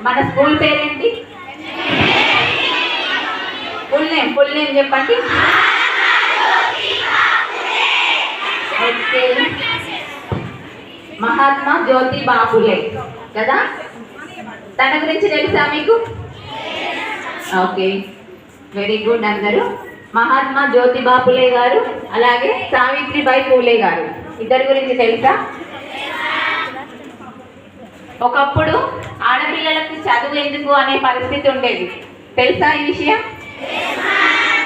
మన స్కూల్ పేరేంటి? Full name full name చెప్పండి. మహాత్మా జ్యోతి బాపులే కదా? తన గురించి తెలుసా మీకు? ఓకే. వెరీ గుడ్ అందరూ. మహాత్మా జ్యోతి బాపులే గారు అలాగే సావిత్రిబాయి పూలే గారు. ఇద్దరి గురించి తెలుసా? ఒకప్పుడు పిల్లలకు చదువు ఎందుకు అనే పరిస్థితి ఉండేది. తెలుసా ఈ విషయం?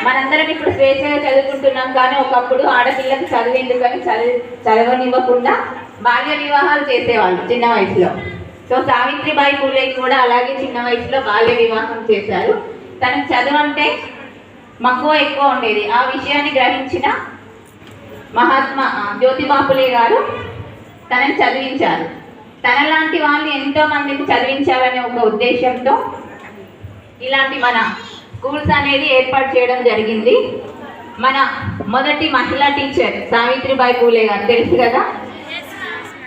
మనందరం ఇప్పుడు స్వేచ్ఛగా చదువుకుంటున్నాం కానీ ఒకప్పుడు ఆడపిల్లకు చదువు ఎందుకని చదువు చదవనివ్వకుండా బాల్య వివాహాలు చేసేవాళ్ళు చిన్న వయసులో. సో సావిత్రిబాయి పూలేకి కూడా అలాగే చిన్న వయసులో బాల్య వివాహం చేశారు. తనకు చదువు అంటే మక్కువ ఎక్కువ ఉండేది. ఆ విషయాన్ని గ్రహించిన మహాత్మా జ్యోతిబాపులే గారు తనని చదివించారు. తనలాంటి వాళ్ళు ఎంతో మందికి చదివించాలనే ఒక ఉద్దేశంతో ఇలాంటి మన స్కూల్స్ అనేది ఏర్పాటు చేయడం జరిగింది. మన మొదటి మహిళా టీచర్ సావిత్రిబాయి పూలే గారు తెలుసు కదా?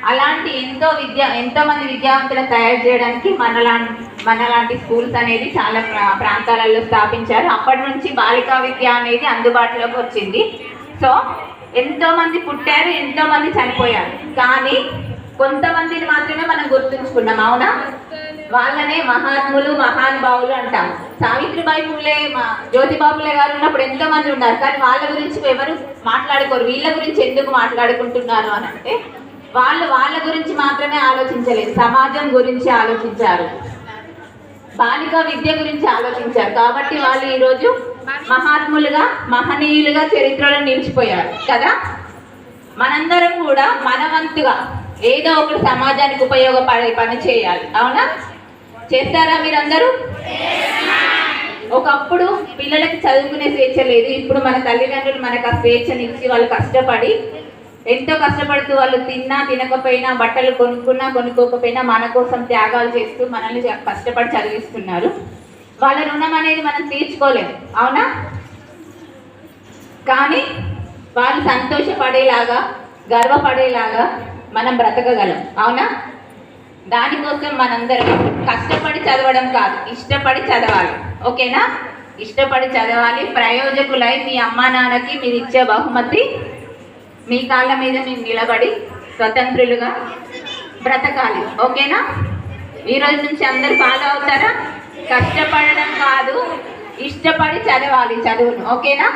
అలాంటి ఎంతో విద్య ఎంతో మంది విద్యావంతులను తయారు చేయడానికి మనలా మనలాంటి స్కూల్స్ అనేది చాలా ప్రా- ప్రాంతాలలో స్థాపించారు. అప్పటి నుంచి బాలికా విద్య అనేది అందుబాటులోకి వచ్చింది. సో ఎంతో మంది పుట్టారు ఎంతో మంది చనిపోయారు. కానీ కొంతమందిని మాత్రమే మనం గుర్తుంచుకున్నాం అవునా? వాళ్ళనే మహాత్ములు మహానుభావులు అంటాం. సావిత్రిబాయి పూలే మా జ్యోతిబాబులే గారు ఉన్నప్పుడు ఎంతో మంది ఉన్నారు కానీ వాళ్ళ గురించి ఎవరు మాట్లాడుకోరు. వీళ్ళ గురించి ఎందుకు మాట్లాడుకుంటున్నారు అని అంటే వాళ్ళు వాళ్ళ గురించి మాత్రమే ఆలోచించలేదు. సమాజం గురించి ఆలోచించారు. బాలిక విద్య గురించి ఆలోచించారు. కాబట్టి వాళ్ళు ఈరోజు మహాత్ములుగా మహనీయులుగా చరిత్రలో నిలిచిపోయారు కదా? మనందరం కూడా మనవంతుగా ఏదో ఒకటి సమాజానికి ఉపయోగపడే పని చేయాలి. అవునా? చేస్తారా మీరందరూ? ఒకప్పుడు పిల్లలకి చదువుకునే స్వేచ్ఛ లేదు. ఇప్పుడు మన తల్లిదండ్రులు మనకు ఆ స్వేచ్ఛనిచ్చి వాళ్ళు కష్టపడి ఎంతో కష్టపడుతూ వాళ్ళు తిన్నా తినకపోయినా బట్టలు కొనుక్కున్నా కొనుక్కోకపోయినా మన కోసం త్యాగాలు చేస్తూ మనల్ని కష్టపడి చదివిస్తున్నారు. వాళ్ళ రుణం అనేది మనం తీర్చుకోలేము. అవునా? కానీ వాళ్ళు సంతోషపడేలాగా గర్వపడేలాగా మనం బ్రతకగలం. అవునా? దానికోసం మనందరం కష్టపడి చదవడం కాదు ఇష్టపడి చదవాలి. ఓకేనా? ఇష్టపడి చదవాలి. ప్రయోజకులై మీ అమ్మా నాన్నకి మీరు ఇచ్చే బహుమతి మీ కాళ్ళ మీద మీరు నిలబడి స్వతంత్రులుగా బ్రతకాలి. ఓకేనా? ఈ రోజు నుంచి అందరు ఫాలో అవుతారా? కష్టపడడం కాదు ఇష్టపడి చదవాలి చదువును. ఓకేనా?